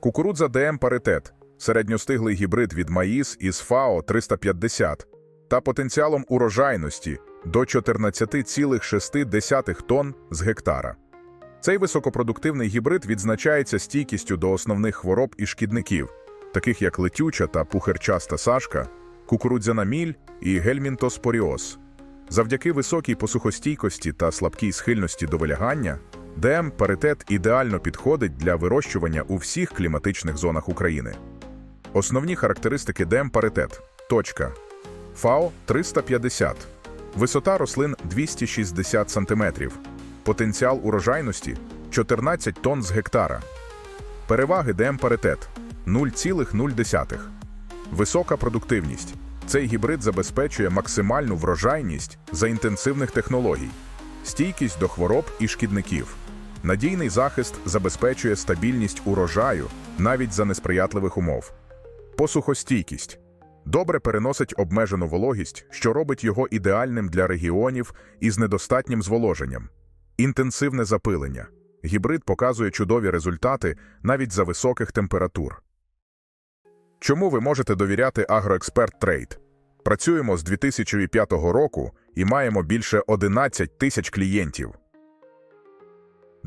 Кукурудза ДМ паритет, середньостиглий гібрид від Маїс із ФАО 350 та потенціалом урожайності до 14,6 тонн з гектара. Цей високопродуктивний гібрид відзначається стійкістю до основних хвороб і шкідників, таких як летюча та пухирчаста сашка, кукурудзяна міль і гельмінтоспоріоз. Завдяки високій посухостійкості та слабкій схильності до вилягання, ДМ паритет ідеально підходить для вирощування у всіх кліматичних зонах України. Основні характеристики ДМ паритет. Точка. ФАО 350. Висота рослин 260 см. Потенціал урожайності 14 тонн з гектара. Переваги ДМ паритет 0,0. Висока продуктивність. Цей гібрид забезпечує максимальну врожайність за інтенсивних технологій, стійкість до хвороб і шкідників. Надійний захист забезпечує стабільність урожаю навіть за несприятливих умов. Посухостійкість добре переносить обмежену вологість, що робить його ідеальним для регіонів із недостатнім зволоженням. Інтенсивне запилення. Гібрид показує чудові результати навіть за високих температур. Чому ви можете довіряти Агроексперт Трейд? Працюємо з 2005 року і маємо більше 11 тисяч клієнтів.